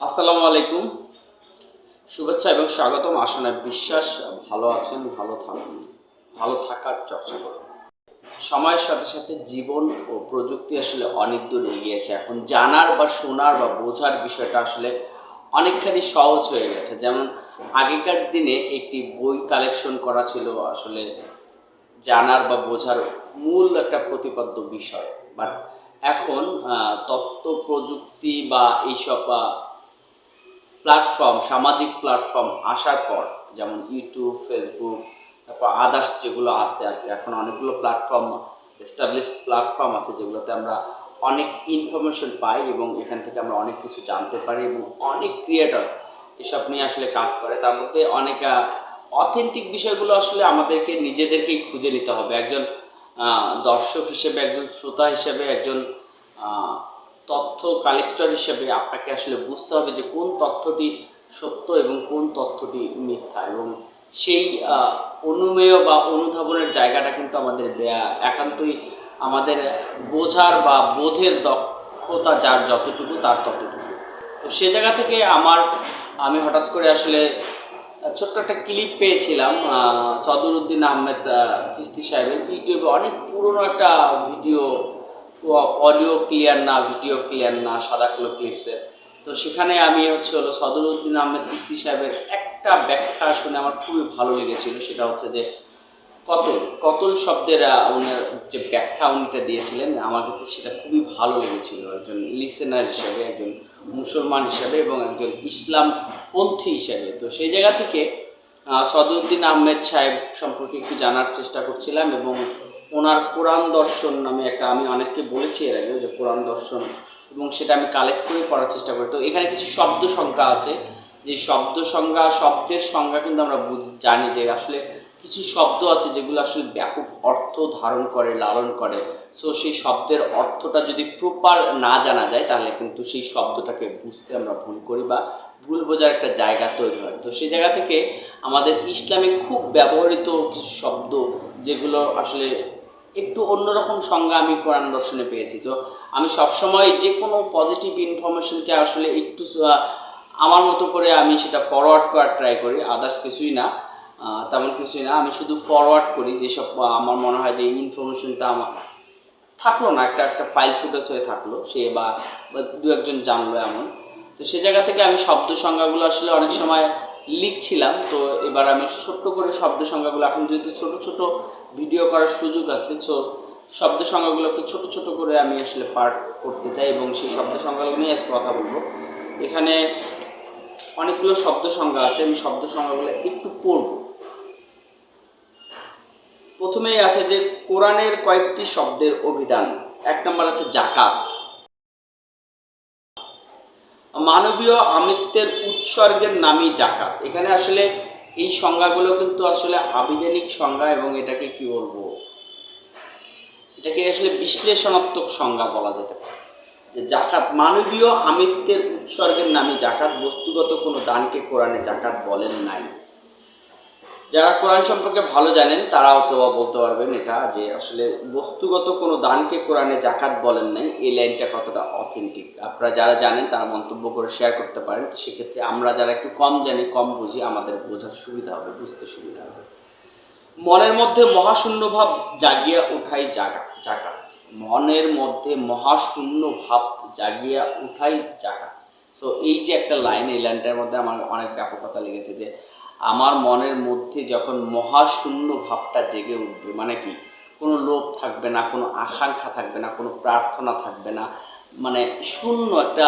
আসসালামু আলাইকুম। শুভেচ্ছা এবং স্বাগতম। আসানা বিশ্বাস, ভালো আছেন, ভালো থাকুন, ভালো থাকার চর্চা করুন। সময়ের সাথে সাথে জীবন ও প্রযুক্তি আসলে অনেক দূর এগিয়েছে। এখন জানার বা শোনার বা বোঝার বিষয়টা আসলে অনেকখানি সহজ হয়ে গেছে। যেমন আগেকার দিনে একটি বই কালেকশন করা ছিল আসলে জানার বা বোঝার মূল একটা প্রতিপাদ্য বিষয়। বাট এখন তথ্য, প্রযুক্তি বা এইসব প্ল্যাটফর্ম সামাজিক প্ল্যাটফর্ম আসার পর, যেমন ইউটিউব ফেসবুক তারপর আদার্স যেগুলো আছে আর কি, এখন অনেকগুলো প্ল্যাটফর্ম এস্টাবলিশ প্ল্যাটফর্ম আছে যেগুলোতে আমরা অনেক ইনফরমেশন পাই এবং এখান থেকে আমরা অনেক কিছু জানতে পারি এবং অনেক ক্রিয়েটর এসব নিয়ে আসলে কাজ করে। তার মধ্যে অনেক অথেন্টিক বিষয়গুলো আসলে আমাদেরকে নিজেদেরকেই খুঁজে নিতে হবে। একজন দর্শক হিসেবে, একজন শ্রোতা হিসেবে, একজন তথ্য কালেক্টর হিসেবে আপনাকে আসলে বুঝতে হবে যে কোন তথ্যটি সত্য এবং কোন তথ্যটি মিথ্যা। এবং সেই অনুমেয় বা অনুধাবনের জায়গাটা কিন্তু আমাদের একান্তই আমাদের বোঝার বা বোধের দক্ষতা যার যতটুকু তার ততটুকু। তো সে জায়গা থেকে আমার আমি হঠাৎ করে আসলে ছোট্ট একটা ক্লিপ পেয়েছিলাম আহ, সদরুদ্দিন আহমেদ চিস্তি সাহেবের। ইউটিউবে অনেক পুরনো একটা ভিডিও অডিও ক্লিয়ার না ভিডিও ক্লিয়ার না, সাদা কালো ক্লিপসের তো সেখানে আমি হচ্ছে হলো সদরুদ্দিন আহমেদ চিস্তি সাহেবের একটা ব্যাখ্যা শুনে আমার খুবই ভালো লেগেছিল, সেটা হচ্ছে যে কতল কতল শব্দের উনার যে ব্যাখ্যা উনিটা দিয়েছিলেন, আমার কাছে সেটা খুবই ভালো লেগেছিল। একজন লিসেনার হিসেবে, একজন মুসলমান হিসেবে এবং একজন ইসলাম পন্থী হিসেবে। তো সেই জায়গা থেকে সদরুদ্দিন আহমেদ সাহেব সম্পর্কে একটু জানার চেষ্টা করছিলাম এবং ওনার কোরআন দর্শন নামে একটা আমি অনেককে বলেছি এর আগে যে কোরআন দর্শন, এবং সেটা আমি কালেক্ট করে পড়ার চেষ্টা করি। তো এখানে কিছু শব্দ সংখ্যা আছে। যে শব্দ সংজ্ঞা, শব্দের সংজ্ঞা কিন্তু আমরা জানি যে আসলে কিছু শব্দ আছে যেগুলো আসলে ব্যাপক অর্থ ধারণ করে, লালন করে। সো সেই শব্দের অর্থটা যদি প্রপার না জানা যায়, তাহলে কিন্তু সেই শব্দটাকে বুঝতে আমরা ভুল করি বা ভুল বোঝার একটা জায়গা তৈরি হয়। তো সেই জায়গা থেকে আমাদের ইসলামে খুব ব্যবহৃত কিছু শব্দ যেগুলো আসলে একটু অন্যরকম সংজ্ঞা আমি কোরআন দর্শনে পেয়েছি। তো আমি সবসময় যে কোনো পজিটিভ ইনফরমেশনকে আসলে একটু আমার মতো করে আমি সেটা ফরওয়ার্ড করার ট্রাই করি আদার্স কিছুই না তেমন কিছুই না। আমি শুধু ফরওয়ার্ড করি যেসব আমার মনে হয় যে ইনফরমেশনটা আমার থাকল না, একটা একটা ফাইল ফুটেজ হয়ে থাকল, সে বা দু একজন জানলো এমন। তো সে জায়গা থেকে আমি শব্দ সংজ্ঞাগুলো আসলে অনেক সময় লিখছিলাম, তো এবার আমি ছোট্ট করে শব্দ সংজ্ঞাগুলো, এখন যেহেতু ছোট ছোট ভিডিও করার সুযোগ আছে তো শব্দ সংজ্ঞাগুলোকে ছোট ছোট করে আমি আসলে পার্ট করতে চাই এবং সেই শব্দ সংজ্ঞাগুলো নিয়ে আজকে কথা বলব। এখানে অনেকগুলো শব্দ সংজ্ঞা আছে, আমি শব্দ সংজ্ঞাগুলো একটু পড়ব। প্রথমেই আছে যে কোরআনের কয়েকটি শব্দের অভিধান। এক নম্বর আছে জাকাত মানবীয় আমিত্বের উৎসর্গের নামই জাকাত। এখানে আসলে এই সংজ্ঞাগুলো কিন্তু আসলে আবিধানিক সংজ্ঞা এবং এটাকে কি বলব? এটাকে আসলে বিশ্লেষণাত্মক সংজ্ঞা বলা যেতে পারে। যে জাকাত, মানবীয় আমিত্বের উৎসর্গের নামে জাকাত। বস্তুগত কোনো দানকে কোরআনে জাকাত বলেন নাই। যারা কোরআন সম্পর্কে ভালো জানেন তারা অথবা বলতে পারবেন এটা যে আসলে বস্তুগত কোনো দানকে কোরআনে জাকাত বলেন নাই, এই লাইনটা কতটা অথেন্টিক আপনারা যারা জানেন, তারা মন্তব্য করে শেয়ার করতে পারেন। সেক্ষেত্রে আমরা যারা একটু কম জানি, কম বুঝি, আমাদের বোঝার সুবিধা হবে, বুঝতে সুবিধা হবে। মনের মধ্যে মহাশূন্য ভাব জাগিয়া উঠাই জাগা, জাকাত। মনের মধ্যে মহাশূন্য ভাব জাগিয়া উঠাই জাগা সো এই যে একটা লাইন এই লাইনটার মধ্যে আমার অনেক ব্যাপকতা লেগেছে যে আমার মনের মধ্যে যখন মহাশূন্য ভাবটা জেগে উঠবে মানে কি? কোনো লোভ থাকবে না, কোনো আকাঙ্ক্ষা থাকবে না, কোনো প্রার্থনা থাকবে না মানে শূন্য একটা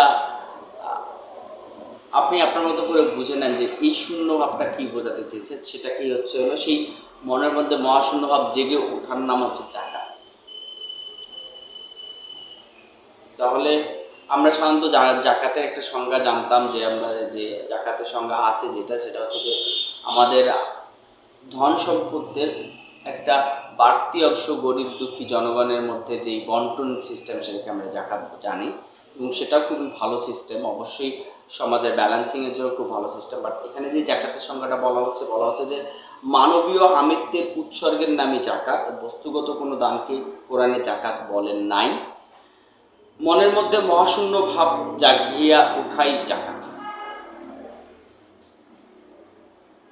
আপনি আপনার মতো করে বুঝে নেন যে এই শূন্য ভাবটা কী বোঝাতে চেয়েছে সেটা কি হচ্ছে হলো সেই মনের মধ্যে মহাশূন্য ভাব জেগে ওঠার নাম হচ্ছে জাকা তাহলে আমরা সাধারণত জাকাতের একটা সংজ্ঞা জানতাম যে আমরা যে জাকাতের সংজ্ঞা আছে যেটা, সেটা হচ্ছে যে আমাদের ধন সম্পদের একটা বাড়তি অংশ গরিব দুঃখী জনগণের মধ্যে যেই বন্টন সিস্টেম সেটাকে আমরা জাকাত জানি। এবং সেটা খুবই ভালো সিস্টেম অবশ্যই সমাজের ব্যালেন্সিংয়ের জন্য খুব ভালো সিস্টেম বাট এখানে যে জাকাতের সংজ্ঞাটা বলা হচ্ছে বলা হচ্ছে যে মানবীয় আমিত্বের উৎসর্গের নামে জাকাত। বস্তুগত কোনো দানকে কোরআনে জাকাত বলেন নাই। মনের মধ্যে মহাশূন্য ভাব জাগিয়া উঠাই জাগা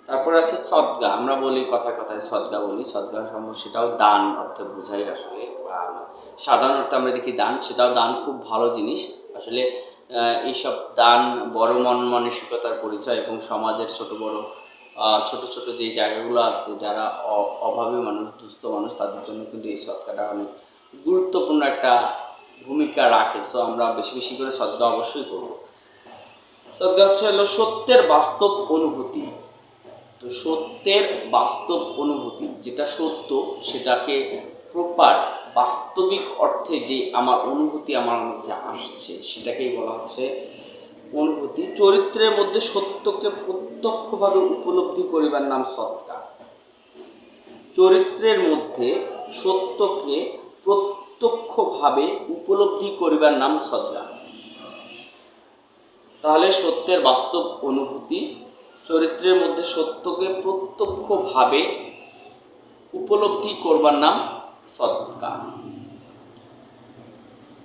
তারপরে আছে সদ্গা। আমরা বলি কথায় কথায় সদ্গা বলি। সদ্গা সম্ভব সেটাও দান অর্থে বোঝাই আসলে। সাধারণ অর্থে আমরা দেখি দান, সেটাও দান খুব ভালো জিনিস। আসলে এইসব দান বড় মন মানসিকতার পরিচয় এবং সমাজের ছোট বড় ছোট ছোট যে জায়গাগুলো আছে, যারা অভাবী মানুষ, দুস্থ মানুষ, তাদের জন্য কিন্তু এই সৎকাটা অনেক গুরুত্বপূর্ণ একটা ভূমিকা রাখে সো আমরা বেশি বেশি করে সদ্গা অবশ্যই করব। সদ্গা হচ্ছে হলো সত্যের বাস্তব অনুভূতি। তো সত্যের বাস্তব অনুভূতি, যেটা সত্য, সেটাকে প্রপার বাস্তবিক অর্থে যে আমার অনুভূতি আমার মধ্যে আসছে, সেটাকেই বলা হচ্ছে অনুভূতি। চরিত্রের মধ্যে সত্যকে প্রত্যক্ষভাবে উপলব্ধি করিবার নাম সৎকার। চরিত্রের মধ্যে সত্যকে প্রত্যক্ষভাবে উপলব্ধি করিবার নাম সদ্গা তাহলে সত্যের বাস্তব অনুভূতি চরিত্রের মধ্যে সত্যকে প্রত্যক্ষভাবে উপলব্ধি করবার নাম সৎকা।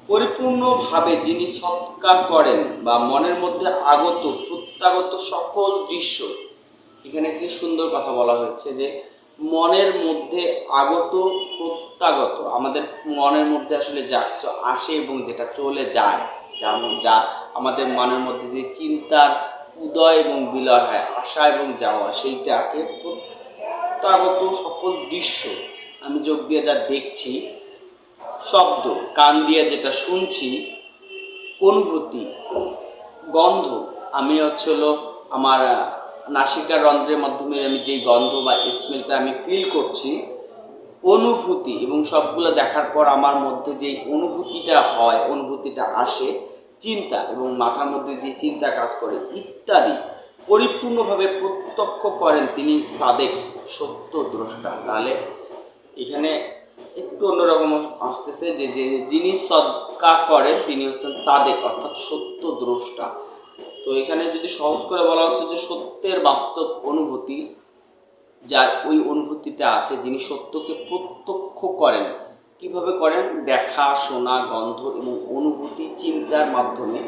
পরিপূর্ণভাবে যিনি সৎকার করেন বা মনের মধ্যে আগত প্রত্যাগত সকল দৃশ্য, এখানে একটি সুন্দর কথা বলা হয়েছে যে মনের মধ্যে আগত, প্রত্যাগত। আমাদের মনের মধ্যে আসলে যা কিছু আসে এবং যেটা চলে যায়, যেমন যা আমাদের মনের মধ্যে যে চিন্তার উদয় এবং বিলয় হয় আসা এবং যাওয়া, সেইটাকে প্রত্যাগত সকল দৃশ্য। আমি যোগ দিয়ে যা দেখছি, শব্দ, কান দিয়ে যেটা শুনছি অনুভূতি গন্ধ, আমি হচ্ছে আমার নাসিকার রন্ধ্রের মাধ্যমে আমি যেই গন্ধ বা স্মেলটা আমি ফিল করছি, অনুভূতি এবং সবগুলো দেখার পর আমার মধ্যে যেই অনুভূতিটা হয়, অনুভূতিটা আসে, চিন্তা এবং মাথার মধ্যে যে চিন্তা কাজ করে ইত্যাদি পরিপূর্ণভাবে প্রত্যক্ষ করেন তিনি সাবেক সত্য দ্রষ্টা। তাহলে এখানে একটু অন্যরকম আসতেছে যে যে যিনি সদকা করেন তিনি হচ্ছেন সাদেক, অর্থাৎ সত্য দ্রষ্টা। তো এখানে যদি সহজ করে বলা হচ্ছে যে সত্যের বাস্তব অনুভূতি, যার ওই অনুভূতিটা আছে, যিনি সত্যকে প্রত্যক্ষ করেন, কীভাবে করেন? দেখা, শোনা, গন্ধ এবং অনুভূতি, চিন্তার মাধ্যমে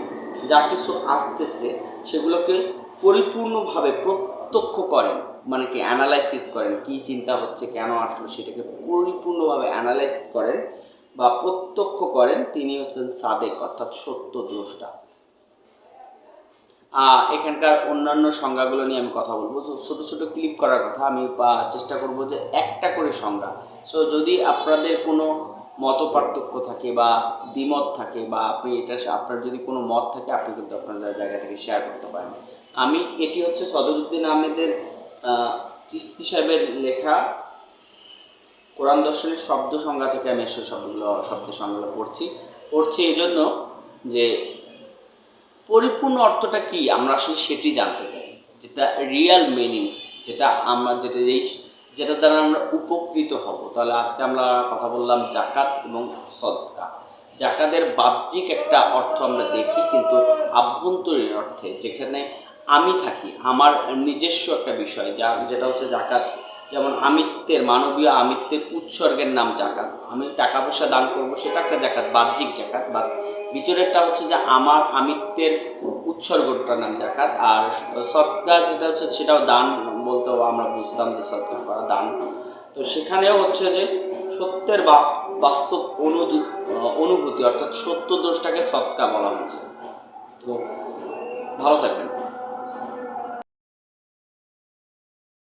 যা কিছু আসতেছে, সেগুলোকে পরিপূর্ণভাবে প্রত্যক্ষ করেন মানে কি অ্যানালাইসিস করেন, কি চিন্তা হচ্ছে, কেন আসলো, সেটাকে পরিপূর্ণভাবে অ্যানালাইসিস করেন বা প্রত্যক্ষ করেন, তিনি হচ্ছেন সাদেক, অর্থাৎ সত্য দ্রষ্টা। এখানকার অন্যান্য সংজ্ঞাগুলো নিয়ে আমি কথা বলব। তো ছোটো ছোটো ক্লিপ করার কথা আমি চেষ্টা করব যে একটা করে সংজ্ঞা। সো, যদি আপনাদের কোনো মত পার্থক্য থাকে বা দ্বিমত থাকে বা আপনি এটা আপনার যদি কোনো মত থাকে, আপনি কিন্তু আপনার জায়গা থেকে শেয়ার করতে পারেন। আমি, এটি হচ্ছে সদরুদ্দিন আহমেদের চিস্তি সাহেবের লেখা, কোরআন দর্শনের শব্দ সংজ্ঞা থেকে আমি এসব শব্দগুলো শব্দ সংজ্ঞাগুলো পড়ছি। পড়ছি এই জন্য যে পরিপূর্ণ অর্থটা কি? আমরা আসলে সেটি জানতে চাই। যেটা রিয়েল মিনিং যেটা আমরা, যেটা এই, যেটা দ্বারা আমরা উপকৃত হব। তাহলে আজকে আমরা কথা বললাম জাকাত এবং সদকা। জাকাতের বাহ্যিক একটা অর্থ আমরা দেখি, কিন্তু আভ্যন্তরীণ অর্থে, যেখানে আমি থাকি, আমার নিজস্ব একটা বিষয়, যা, যেটা হচ্ছে জাকাত। যেমন আমিত্বের, মানবীয় আমিত্বের উৎসর্গের নাম জাকাত। আমি টাকা পয়সা দান করব, সেটা একটা জাকাত, বাহ্যিক জাকাত। বা ভিতরেরটা হচ্ছে যে আমার আমিত্বের উৎসর্গটার নাম জাকাত। আর সৎকার যেটা হচ্ছে, সেটাও দান বলতেও আমরা বুঝতাম যে সৎকার করা দান। তো সেখানেও হচ্ছে যে সত্যের বা- বাস্তব অনুদু- অনুভূতি, অর্থাৎ সত্য দোষটাকে সৎকা বলা হচ্ছে। তো ভালো থাকবেন।